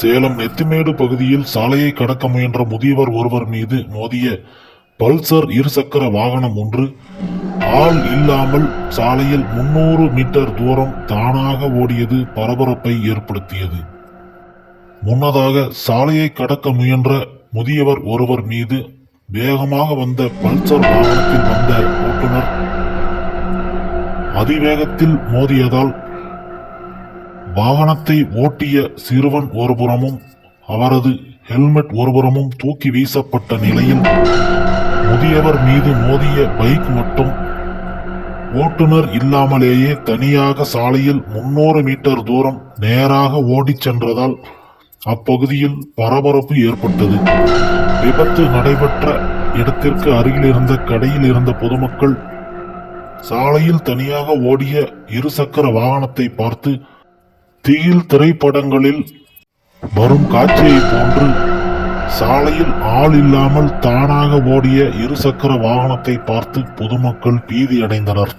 சேலம் நெத்திமேடு பகுதியில் சாலையை கடக்க முயன்ற முதியவர் ஒருவர் மீது மோதிய பல்சர் இருசக்கர வாகனம் ஒன்று ஆள் இல்லாமல் சாலையில் முன்னூறு மீட்டர் தூரம் தானாக ஓடியது பரபரப்பை ஏற்படுத்தியது. முன்னதாக சாலையை கடக்க முயன்ற முதியவர் ஒருவர் மீது வேகமாக வந்த பல்சர் வாகனத்தில் வந்த ஓட்டுநர் அதிவேகத்தில் மோதியதால் வாகனத்தை ஓட்டிய சிறுவன் ஒருபுறமும் அவரது ஹெல்மெட் ஒருபுறமும் தூக்கி வீசப்பட்ட நிலையில் முதியவர் மீது மோதிய பைக் மட்டும் ஓட்டுநர் இல்லாமலேயே தனியாக சாலையில் முன்னூறு மீட்டர் தூரம் நேராக ஓடிச் சென்றதால் அப்பகுதியில் பரபரப்பு ஏற்பட்டது. விபத்து நடைபெற்ற இடத்திற்கு அருகில் இருந்த கடையில் இருந்த பொதுமக்கள் சாலையில் தனியாக ஓடிய இருசக்கர வாகனத்தை பார்த்து தீயில் திரைப்படங்களில் வரும் காட்சியை போன்று சாலையில் ஆள் இல்லாமல் தானாக ஓடிய இருசக்கர வாகனத்தை பார்த்து பொதுமக்கள் பீதி அடைந்தனர்